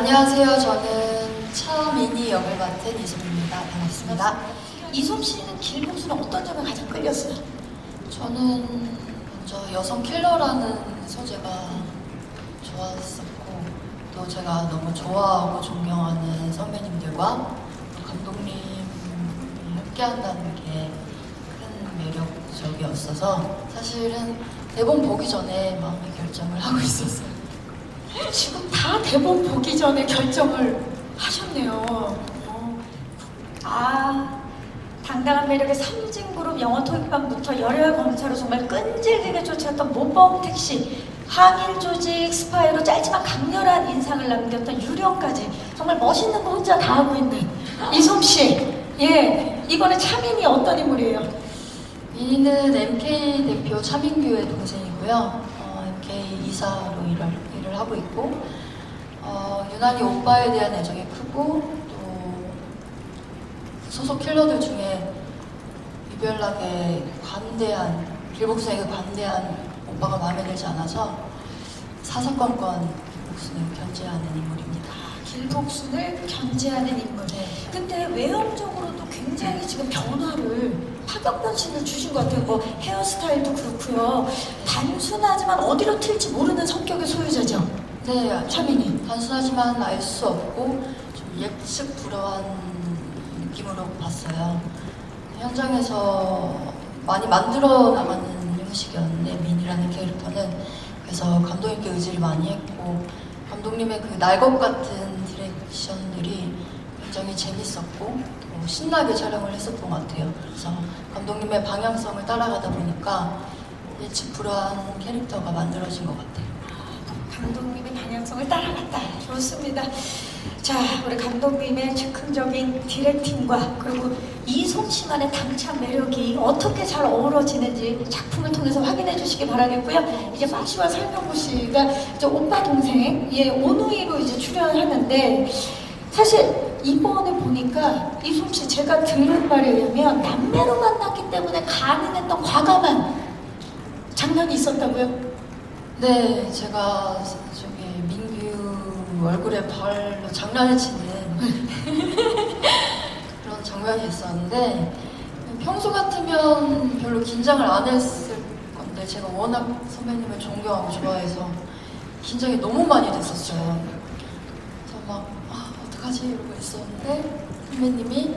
안녕하세요. 저는 차미니 역을 맡은 이솜입니다. 반갑습니다. 이솜 씨는 길봉수는 어떤 점에 가장 끌렸어요? 저는 먼저 여성 킬러라는 소재가 좋았었고 또 제가 너무 좋아하고 존경하는 선배님들과 또 감독님이 함께한다는 게 큰 매력적이었어서 사실은 대본 보기 전에 마음의 결정을 하고 있었어요. 지금 다 대본 보기 전에 결정을 하셨네요. 어. 아, 당당한 매력의 삼진그룹 영어 토익반부터 열혈 검사로 정말 끈질기게 쫓았던 모범 택시, 항일 조직 스파이로 짧지만 강렬한 인상을 남겼던 유령까지 정말 멋있는 거 혼자 다 하고 있는 이솜 씨. 예, 이번에 차민이 어떤 인물이에요? 민희는 MK 대표 차민규의 동생이고요. 어, MK 이사로 일을, 일을 하고 있고 어, 유난히 오빠에 대한 애정이 크고 또 소속 킬러들 중에 유별나게 관대한 길복수에게 관대한 오빠가 마음에 들지 않아서 사사건건 길복수를 견제하는 인물입니다. 길복순을 견제하는 인물. 네. 근데 외형적으로도 굉장히 지금 변화를 파격 변신을 주신 것 같아요. 뭐 헤어스타일도 그렇고요. 단순하지만 어디로 튈지 모르는 성격의 소유자죠. 네, 차민이. 단순하지만 알 수 없고 좀 예측 불허한 느낌으로 봤어요. 현장에서 많이 만들어 나가는 형식이었는데 민이라는 캐릭터는 그래서 감독님께 의지를 많이 했고 감독님의 그 날것 같은 디렉션들이 굉장히 재밌었고 또 신나게 촬영을 했었던 것 같아요. 그래서 감독님의 방향성을 따라가다 보니까 예측 불허한 캐릭터가 만들어진 것 같아요. 감독님의 방향성을 따라갔다. 좋습니다. 자, 우리 감독님의 즉흥적인 디렉팅과 그리고 이솜 씨만의 당찬 매력이 어떻게 잘 어우러지는지 작품을 통해서 확인해 주시기 바라겠고요. 이제 박 씨와 설명구 씨가 이제 오빠 동생, 예, 오누이로 이제 출연하는데 사실 이번에 보니까 이솜 씨 제가 들은 말에 의하면 남매로 만났기 때문에 가능했던 과감한 장면이 있었다고요? 네, 제가 저기 민규 얼굴에 발로 장난을 치는 그런 장면이 있었는데 평소 같으면 별로 긴장을 안 했을 건데 제가 워낙 선배님을 존경하고 좋아해서 긴장이 너무 많이 됐었어요. 그래서 막 아, 어떡하지 이러고 있었는데 선배님이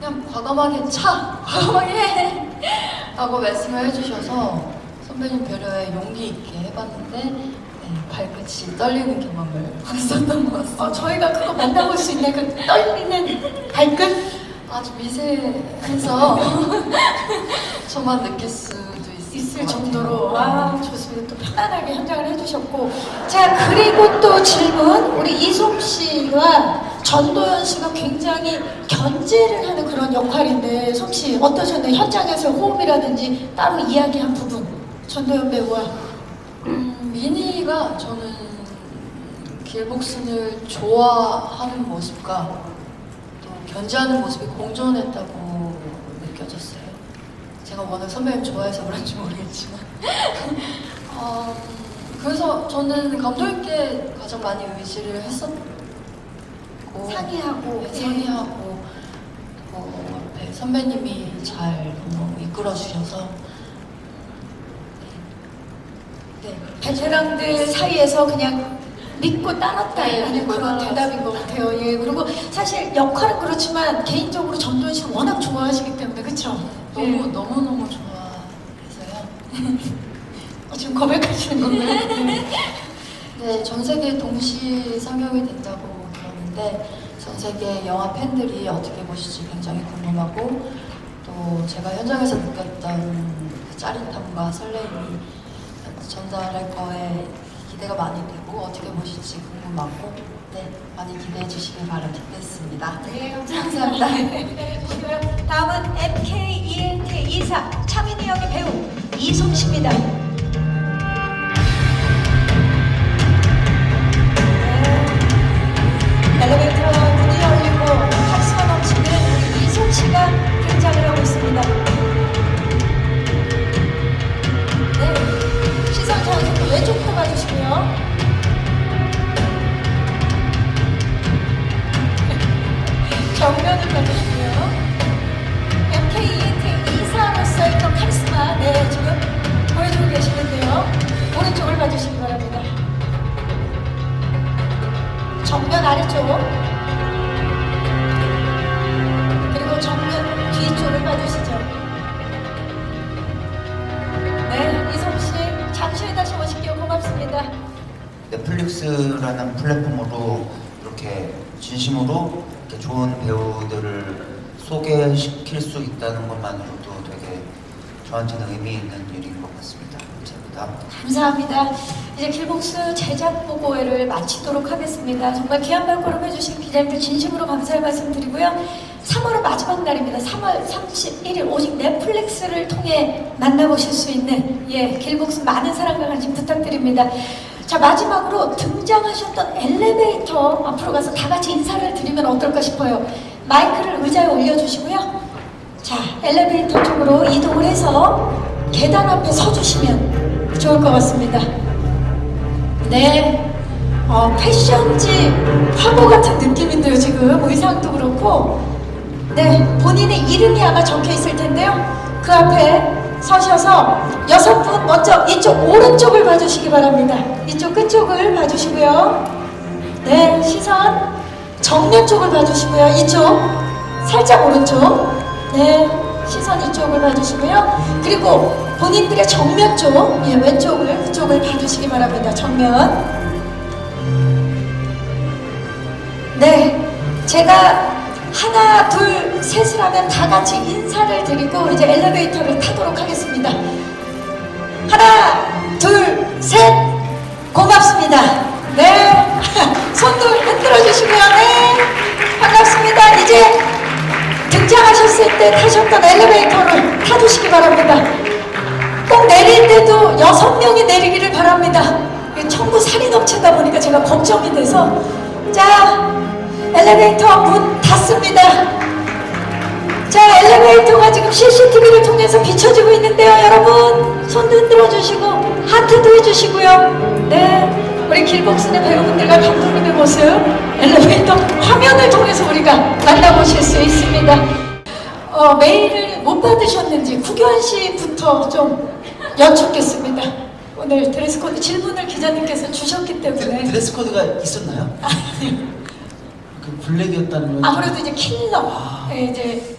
그냥 과감하게 차! 과감하게 해! 라고 말씀을 해주셔서 선배님 배려에 용기 있게 해봤는데 네, 발끝이 떨리는 경험을 했었던 것 같습니다. 어, 저희가 그거 만나볼 수 있는 그 떨리는 발끝? 아주 미세해서 저만 느낄 수도 있을, 있을. 정도로 아 좋습니다. 또 편안하게 현장을 해주셨고 자 그리고 또 질문 우리 이솜 씨와 전도연 씨가 굉장히 견제를 하는 그런 역할인데 솜씨 어떠셨나요? 현장에서 호흡이라든지 따로 이야기한 부분 전도연 배우와 음, 미니가 저는 길복순을 좋아하는 모습과 또 견제하는 모습이 공존했다고 느껴졌어요. 제가 워낙 선배님 좋아해서 그런지 모르겠지만. 어, 그래서 저는 감독님께 가장 많이 의지를 했었 고 상의하고 네, 상의하고 또 옆에 선배님이 잘 너무 이끌어 주셔서 네, 네 베테랑들 사이에서 그냥 믿고 따랐다 네, 하는 믿고 그런 따랐어요. 대답인 것 같아요. 예 그리고 사실 역할은 그렇지만 개인적으로 전도연 씨를 워낙 좋아하시기 때문에 그렇죠. 너무 너무 너무 좋아해서요. 어, 지금 고백하시는 건가요? 네. 네, 전 세계 동시 상영이 된다고 들었는데 전 세계 영화 팬들이 어떻게 보실지 굉장히 궁금하고 또 제가 현장에서 느꼈던 그 짜릿함과 설렘이 전달할 거에 기대가 많이 되고 어떻게 보실지 궁금하고 네 많이 기대해 주시길 바라겠습니다. 네, 감사합니다. 다음은 MKENT 이사 차민희 역의 배우 이솜 씨입니다. 정면 아래쪽 그리고 정면 뒤쪽을 봐주시죠. 네 이솜씨 잠시 후에 다시 오실게요 고맙습니다. 넷플릭스라는 플랫폼으로 이렇게 진심으로 이렇게 좋은 배우들을 소개시킬 수 있다는 것만으로도 되게 저한테는 의미 있는 일인 것 같습니다. 감사합니다. 감사합니다. 이제 길복수 제작 보고회를 마치도록 하겠습니다. 정말 귀한 발걸음 해주신 기자님들 진심으로 감사의 말씀 드리고요. 3월은 마지막 날입니다. 3월 31일 오직 넷플릭스를 통해 만나보실 수 있는 예 길복수 많은 사랑과 관심 부탁드립니다. 자 마지막으로 등장하셨던 엘리베이터 앞으로 가서 다 같이 인사를 드리면 어떨까 싶어요. 마이크를 의자에 올려주시고요. 자, 엘리베이터 쪽으로 이동을 해서 계단 앞에 서주시면 좋을 것 같습니다. 네, 어, 패션지 화보 같은 느낌인데요, 지금 의상도 그렇고. 네, 본인의 이름이 아마 적혀 있을 텐데요. 그 앞에 서셔서 여섯 분 먼저 이쪽 오른쪽을 봐주시기 바랍니다. 이쪽 끝쪽을 봐주시고요. 네, 시선 정면 쪽을 봐주시고요. 이쪽 살짝 오른쪽. 네, 시선 이쪽을 봐주시고요. 그리고 본인들의 정면 쪽, 예, 왼쪽을 그쪽을 봐주시기 바랍니다. 정면. 네, 제가 하나, 둘, 셋을 하면 다 같이 인사를 드리고 이제 엘리베이터를 타도록 하겠습니다. 하나, 둘, 셋, 고맙습니다. 네, 손도 흔들어 주시고요. 네, 때 타셨던 엘리베이터를 타주시기 바랍니다. 꼭 내릴 때도 여섯 명이 내리기를 바랍니다. 천구 살이 넘치다 보니까 제가 걱정이 돼서 자 엘리베이터 문 닫습니다. 자 엘리베이터가 지금 CCTV를 통해서 비춰지고 있는데요, 여러분 손도 흔들어 주시고 하트도 해주시고요. 네, 우리 길복순의 배우분들과 감독님의 모습 엘리베이터 화면을 통해서 우리가 만나보실 수 있습니다. 어, 메일을 못 받으셨는지 구견 씨부터 좀 여쭙겠습니다. 오늘 드레스 코드 질문을 기자님께서 주셨기 때문에 드레스 코드가 있었나요? 그 블랙이었다는 건 아무래도 이제 킬러 아. 예, 이제